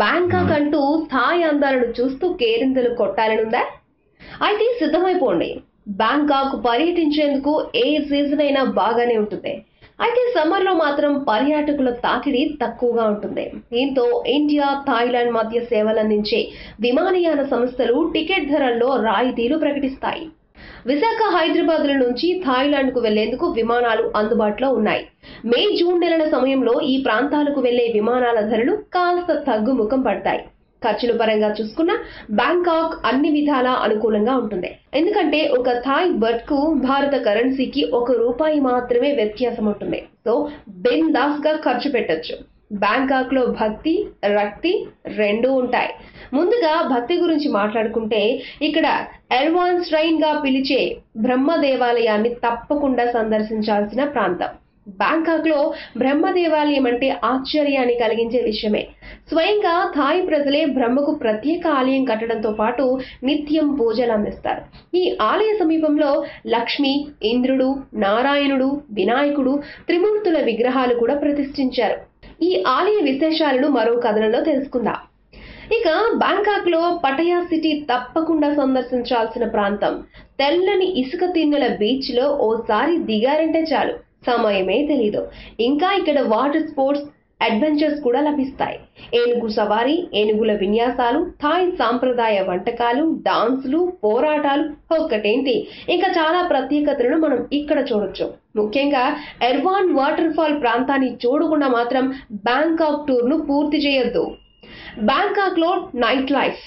Bangkok అంటూ Thai అందాలను చూస్తూ కేరింతలు కొట్టాలనుందా? అయితే సిద్ధమైపోండి. బ్యాంకాక్ పర్యటించేందుకు ఏ సీజన్ అయినా బాగానే ఉంటుంది. అయితే సమ్మర్లో మాత్రం పర్యాటకుల తాకిడి తక్కువగా ఉంటుంది. దీంతో ఇండియా థాయిలాండ్ మధ్య సేవలందించే విమానయాన సంస్థలు టికెట్ ధరల్లో రాయితీలు ప్రకటిస్తాయి. విశాఖ హైదరాబాద్ నుంచి థాయిలాండ్కు వెళ్ళేందుకు విమానాలు అందుబాటులో ఉన్నాయి. మే జూన్ నెలల సమయంలో ఈ ప్రాంతాలకు వెళ్ళే విమానాల ధరలు కాస్త తగ్గుముఖం పడతాయి. ఖర్చుల పరంగా చూసుకున్న బ్యాంకాక్ అన్ని విధాలా అనుకూలంగా ఉంటుంది. ఎందుకంటే ఒక థాయ్ బర్త్కు భారత కరెన్సీకి ఒక రూపాయి మాత్రమే వ్యత్యాసం ఉంటుంది సో బిందాస్గా ఖర్చు పెట్టొచ్చు. బ్యాంకాక్లో భక్తి రక్తి రెండూ ఉంటాయి. ముందుగా భక్తి గురించి మాట్లాడుకుంటే ఇక్కడ ఎల్వాన్గా పిలిచే బ్రహ్మ దేవాలయాన్ని తప్పకుండా సందర్శించాల్సిన ప్రాంతం. బ్యాంకాక్లో బ్రహ్మ దేవాలయం అంటే ఆశ్చర్యాన్ని కలిగించే విషయమే. స్వయంగా థాయ్ ప్రజలే బ్రహ్మకు ప్రత్యేక ఆలయం కట్టడంతో పాటు నిత్యం పూజలు అందిస్తారు. ఈ ఆలయ సమీపంలో లక్ష్మి ఇంద్రుడు నారాయణుడు వినాయకుడు త్రిమూర్తుల విగ్రహాలు కూడా ప్రతిష్ఠించారు. ఈ ఆలయ విశేషాలను మరో కథనంలో తెలుసుకుందాం. ఇక బ్యాంకాక్లో పటయా సిటీ తప్పకుండా సందర్శించాల్సిన ప్రాంతం. తెల్లని ఇసుక తిన్నెల బీచ్లో ఓసారి దిగారంటే చాలు. సమయమే తెలీదు. ఇంకా ఇక్కడ వాటర్ స్పోర్ట్స్ అడ్వెంచర్స్ కూడా లభిస్తాయి. ఏనుగు సవారీ ఏనుగుల విన్యాసాలు థాయ్ సాంప్రదాయ వంటకాలు డాన్సులు పోరాటాలు ఒక్కటేంటి? ఇంకా చాలా ప్రత్యేకతలను మనం ఇక్కడ చూడొచ్చు. ముఖ్యంగా ఎర్వాన్ వాటర్ ఫాల్ ప్రాంతాన్ని చూడకుండా మాత్రం బ్యాంకాక్ టూర్ను పూర్తి చేయొద్దు. బ్యాంకాక్లో నైట్ లైఫ్.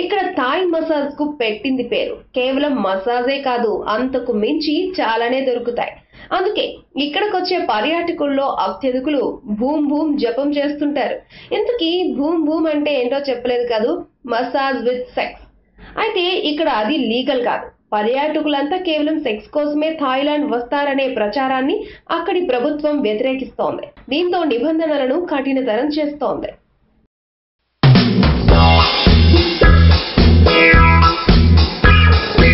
ఇక్కడ థాయ్ మసాజ్కు పెట్టింది పేరు. కేవలం మసాజే కాదు అంతకు మించి చాలానే దొరుకుతాయి. అందుకే ఇక్కడికి వచ్చే పర్యాటకుల్లో అత్యధికులు భూమ్ భూమ్ జపం చేస్తుంటారు. ఇంతకీ భూమ్ భూమ్ అంటే ఏంటో చెప్పలేదు కాదు మసాజ్ విత్ సెక్స్ అయితే ఇక్కడ అది లీగల్ కాదు. పర్యాటకులంతా కేవలం సెక్స్ కోసమే థాయిలాండ్ వస్తారనే ప్రచారాన్ని అక్కడి ప్రభుత్వం వ్యతిరేకిస్తోంది. దీంతో నిబంధనలను కఠినతరం చేస్తోంది.